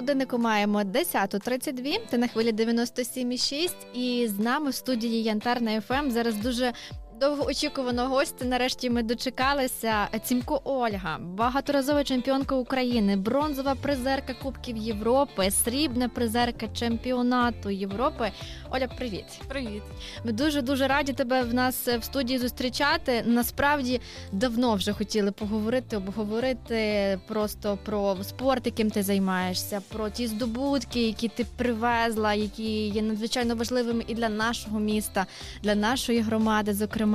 годиннику маємо 10.32, Ти на хвилі 97,6 і з нами в студії Янтарна ФМ. Зараз дуже довгоочікуваного гостя. Нарешті ми дочекалися. Цімко Ольга, багаторазова чемпіонка України, бронзова призерка Кубків Європи, срібна призерка чемпіонату Європи. Оля, привіт. Привіт. Ми дуже дуже раді тебе в нас в студії зустрічати. Насправді давно вже хотіли поговорити, обговорити просто про спорт, яким ти займаєшся, про ті здобутки, які ти привезла, які є надзвичайно важливими і для нашого міста, для нашої громади, зокрема.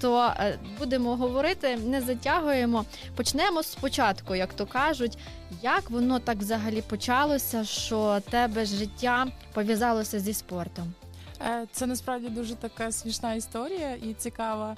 То е, будемо говорити, не затягуємо. Почнемо спочатку, як то кажуть, як воно так взагалі почалося, що тебе життя пов'язалося зі спортом. Е, Це насправді дуже така смішна історія і цікава.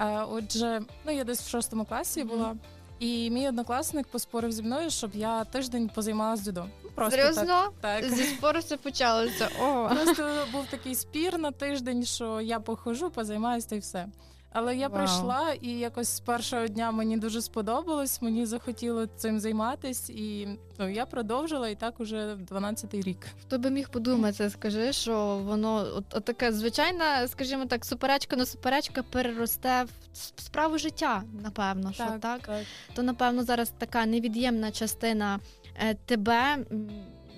Е, Отже, ну я десь в шостому класі була, і мій однокласник поспорив зі мною, щоб я тиждень позаймалась дзюдо. Ну, Просто Серйозно? Так, так. Зі спору все почалося. О. Просто був такий спір на тиждень, що я похожу, позаймаюся та й все. Але я Вау. прийшла і якось з першого дня мені дуже сподобалось, мені захотіло цим займатись, і ну, я продовжила і так уже 12-й рік. Хто би міг подумати, скажи, що воно от, от така звичайна, скажімо так, суперечка на суперечка переросте в справу життя, напевно, що так, так. то напевно зараз така невід'ємна частина е, тебе.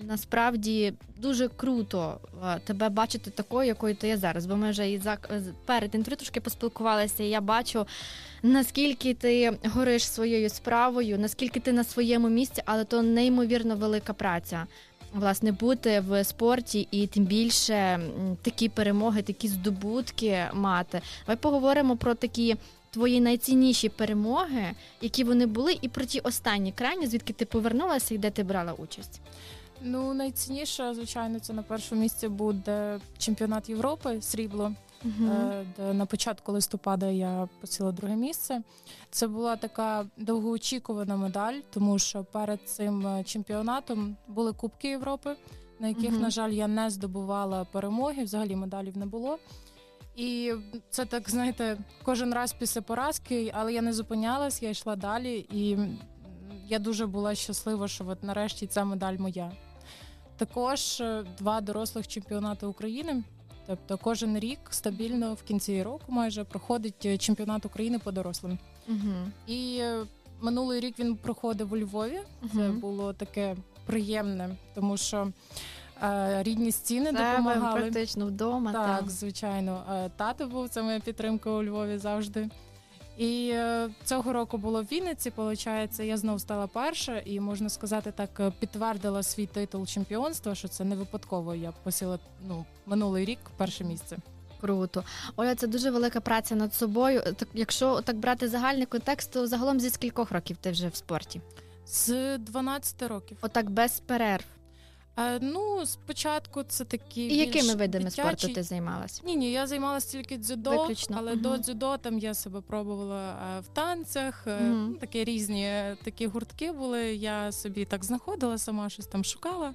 Насправді дуже круто е, тебе бачити такою, якою ти є зараз. Бо ми вже і за перед інтерв'ю трошки поспілкувалися, і я бачу, наскільки ти гориш своєю справою, наскільки ти на своєму місці, але то неймовірно велика праця. Власне, бути в спорті і тим більше такі перемоги, такі здобутки мати. Давай поговоримо про такі твої найцінніші перемоги, які вони були, і про ті останні крайні, звідки ти повернулася і де ти брала участь. Ну, найцінніше, звичайно, це на першому місці буде чемпіонат Європи срібло, е, де на початку листопада я посіла друге місце. Це була така довгоочікувана медаль, тому що перед цим е, чемпіонатом були Кубки Європи, на яких, Мгм. на жаль, я не здобувала перемоги, взагалі медалів не було. І це так, знаєте, кожен раз після поразки, але я не зупинялась, я йшла далі, і я дуже була щаслива, що от нарешті ця медаль моя. Також е, два дорослих чемпіонати України. Тобто кожен рік стабільно в кінці року майже проходить е, чемпіонат України по дорослим. Угу. І е, минулий рік він проходив у Львові. Це було таке приємне, тому що е, рідні стіни Тебе допомагали. практично вдома. Так, Так, звичайно. Тато був це моя підтримка у Львові завжди. І е, цього року було в Вінниці, виходить, я знов стала перша, і можна сказати, так е, підтвердила свій титул чемпіонства, що це не випадково. Я посіла ну минулий рік перше місце. Круто. Оля, це дуже велика праця над собою. Так, якщо так брати загальний контекст, то загалом зі скількох років ти вже в спорті? З 12 років. Отак без перерв. Е, ну, спочатку це такі І якими більш видами дитячі. спорту ти займалась? Ні, ні, я займалася тільки дзюдо, Виключно, але мгм. до дзюдо там я себе пробувала е, в танцях. ну, Такі різні такі гуртки були. Я собі так знаходила, сама щось там шукала,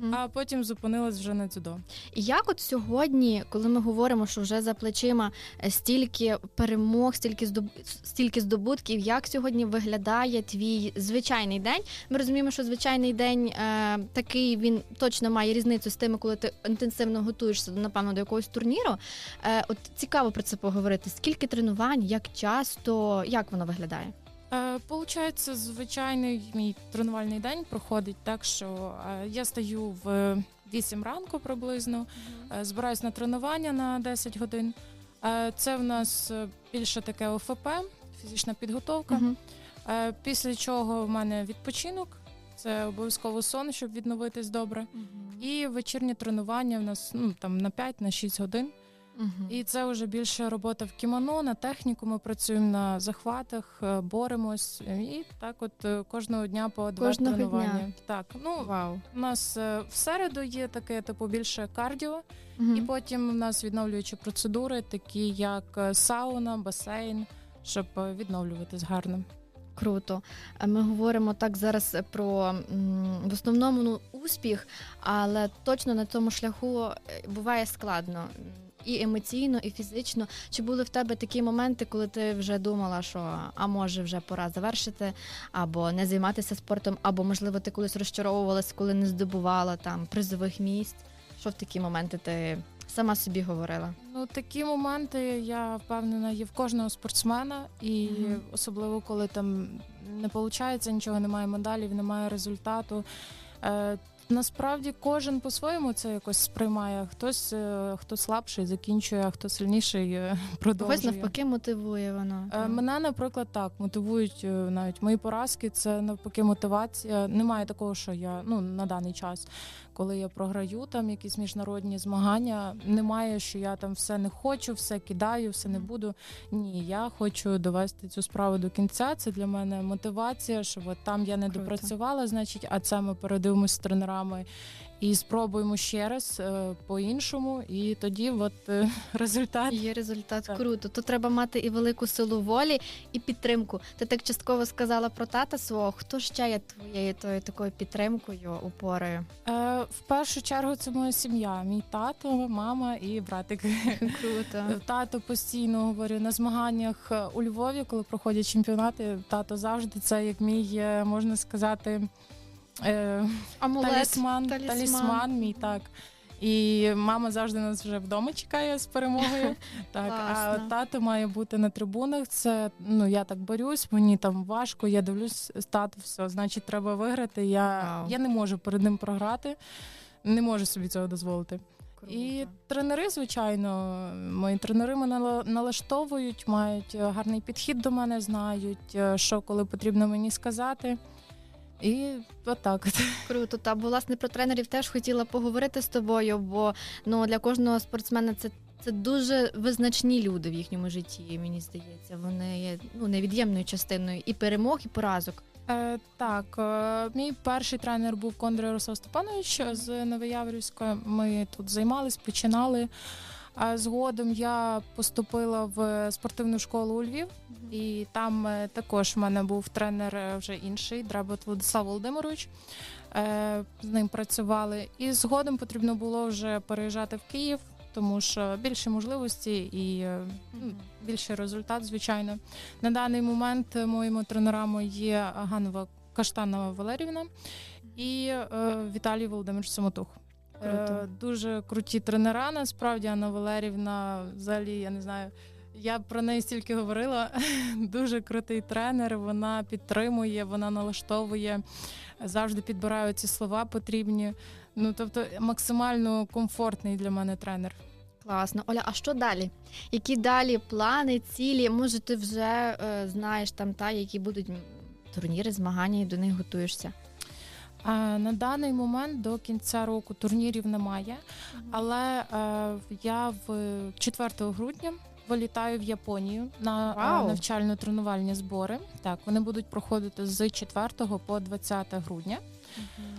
Мгм. а потім зупинилась вже на дзюдо. І як от сьогодні, коли ми говоримо, що вже за плечима стільки перемог, стільки здоб... стільки здобутків, як сьогодні виглядає твій звичайний день? Ми розуміємо, що звичайний день е, такий він точно має різницю з тими, коли ти інтенсивно готуєшся напевно до якогось турніру. Е, от цікаво про це поговорити. Скільки тренувань, як часто, як воно виглядає? Е, Получається, звичайний мій тренувальний день проходить так, що е, я стаю в 8 ранку приблизно, е, збираюсь на тренування на 10 годин. Це в нас більше таке ОФП, фізична підготовка. Після чого в мене відпочинок, це обов'язково сон, щоб відновитись добре. І вечірнє тренування в нас ну, там на 5-6 годин. Мгм. І це вже більше робота в кімоно, на техніку. Ми працюємо на захватах, е, боремось. І так, от е, кожного дня по два Кожного тренування. дня? Так, ну Вау. у нас е, в середу є таке, типу, більше кардіо, Мгм. і потім у нас відновлюючі процедури, такі як сауна, басейн, щоб відновлюватись гарно. Круто. Е, Ми говоримо так зараз про в основному ну, успіх, але точно на цьому шляху е, буває складно. І емоційно, і фізично. Чи були в тебе такі моменти, коли ти вже думала, що а може вже пора завершити, або не займатися спортом, або можливо ти колись розчаровувалась, коли не здобувала там призових місць? Що в такі моменти ти сама собі говорила? Ну, такі моменти, я впевнена, є в кожного спортсмена, і Мгм. особливо коли там не виходить нічого, немає медалів, немає результату. Е, насправді кожен по-своєму це якось сприймає. Хтось е, хто слабший закінчує, а хто сильніший е, продовжує. Когось навпаки мотивує воно. Е, Мене, наприклад, так мотивують навіть мої поразки. Це навпаки мотивація. Немає такого, що я ну на даний час, коли я програю там якісь міжнародні змагання. Немає, що я там все не хочу, все кидаю, все не буду. Ні, я хочу довести цю справу до кінця. Це для мене мотивація, що от там я не Круто. допрацювала, значить, а це ми передивимося з тренерами. І спробуємо ще раз е, по-іншому, і тоді от е, результат Є результат Так. круто. То треба мати і велику силу волі, і підтримку. Ти так частково сказала про тата свого. Хто ще є твоєю тою такою підтримкою, опорою? Е, в першу чергу це моя сім'я, мій тато, мама і братик. Круто. Тато постійно говорю на змаганнях е, у Львові, коли проходять чемпіонати. Тато завжди це як мій, е, можна сказати, е, Амулет. талісман, талісман. талісман мій так. І мама завжди нас вже вдома чекає з перемогою. Так, а Класно. тато має бути на трибунах. Це ну я так борюсь, мені там важко. Я дивлюсь, тато, все, значить, треба виграти. Я, Вау. я не можу перед ним програти, не можу собі цього дозволити. Круто. І тренери, звичайно, мої тренери мене нала- налаштовують, мають е, гарний підхід до мене, знають, е, що коли потрібно мені сказати. І отак. от. Круто. Та бо, власне про тренерів теж хотіла поговорити з тобою, бо ну для кожного спортсмена це. Це дуже визначні люди в їхньому житті, мені здається. Вони є ну невід'ємною частиною і перемог, і поразок. Е, так, е, мій перший тренер був Кондрий Ярослав Степанович з Новояврівська. Ми тут займались, починали. А згодом я поступила в спортивну школу у Львів, і там е, також в мене був тренер е, вже інший, Дработ Владислав Володимирович. Е, З ним працювали. І згодом потрібно було вже переїжджати в Київ, тому що більше можливості і ну, більший результат, звичайно. На даний момент моїми тренерами є Ганова Каштанова Валерівна і Віталій Володимирович Самотух. Круто. Е, дуже круті тренера. Насправді Анна Валерівна, взагалі, я не знаю. Я про неї стільки говорила. Дуже крутий тренер. Вона підтримує, вона налаштовує, завжди підбирає ці слова потрібні. Ну тобто, максимально комфортний для мене тренер. Класно. Оля, а що далі? Які далі плани, цілі? Може, ти вже е, знаєш там та, які будуть турніри, змагання, і до них готуєшся? На даний момент до кінця року турнірів немає, але е, я в 4 грудня вилітаю в Японію на е, Вау! навчально-тренувальні збори. Так, вони будуть проходити з 4 по 20 грудня.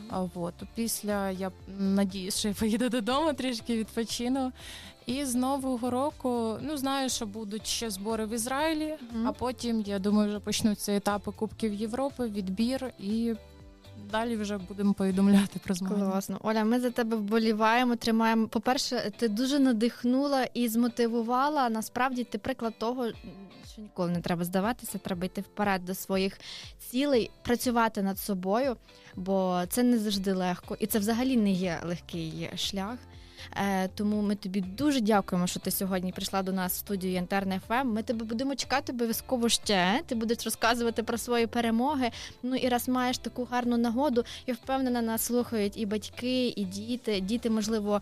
А, Вот. Після я надіюсь, що я поїду додому, трішки відпочину. І з нового року, ну знаю, що будуть ще збори в Ізраїлі, Мгм. а потім я думаю, вже почнуться етапи Кубків Європи, відбір, і далі вже будемо повідомляти про змагання. Класно. Оля, ми за тебе вболіваємо, тримаємо. По-перше, ти дуже надихнула і змотивувала. Насправді ти приклад того, що ніколи не треба здаватися, треба йти вперед до своїх цілей, працювати над собою, бо це не завжди легко, і це взагалі не є легкий шлях. Е, тому ми тобі дуже дякуємо, що ти сьогодні прийшла до нас в студію Янтерне ФМ. Ми тебе будемо чекати обов'язково ще. Ти будеш розказувати про свої перемоги. Ну і раз маєш таку гарну нагоду, я впевнена, нас слухають і батьки, і діти. Діти, можливо,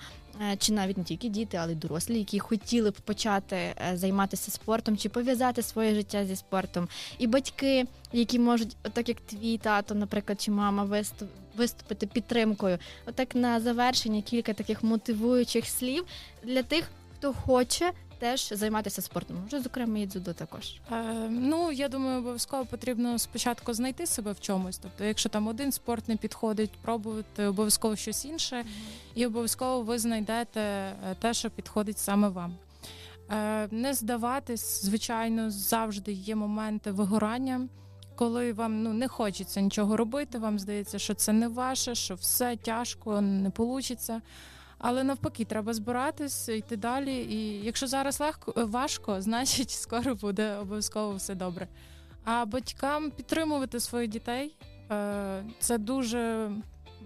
чи навіть не тільки діти, але й дорослі, які хотіли б почати е, займатися спортом чи пов'язати своє життя зі спортом. І батьки, які можуть, отак як твій тато, наприклад, чи мама, виступ- виступити підтримкою. Отак на завершення кілька таких мотивуючих слів для тих, хто хоче теж займатися спортом. Може, зокрема, і дзюдо також. Е, ну, я думаю, обов'язково потрібно спочатку знайти себе в чомусь. Тобто, якщо там один спорт не підходить, пробувати обов'язково щось інше, і обов'язково ви знайдете е, те, що підходить саме вам. Е, Не здаватись, звичайно, завжди є моменти вигорання, коли вам ну, не хочеться нічого робити, вам здається, що це не ваше, що все тяжко, не вийде. Але навпаки, треба збиратись, йти далі. І якщо зараз легко е, важко, значить скоро буде обов'язково все добре. А батькам підтримувати своїх дітей е, це дуже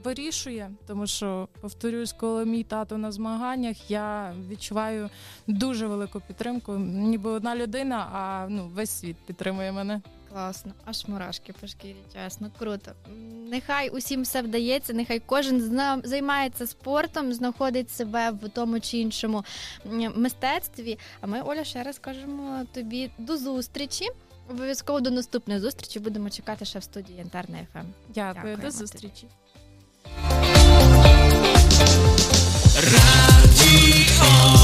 вирішує, тому що повторюсь, коли мій тато на змаганнях, я відчуваю дуже велику підтримку. Ніби одна людина, а ну весь світ підтримує мене. Класно, аж мурашки по шкірі, чесно, круто. Нехай усім все вдається, нехай кожен зна- займається спортом, знаходить себе в тому чи іншому мистецтві. А ми, Оля, ще раз кажемо тобі до зустрічі. Обов'язково до наступної зустрічі будемо чекати ще в студії Янтарна ФМ. Дякую, Дякуємо до зустрічі. Радіо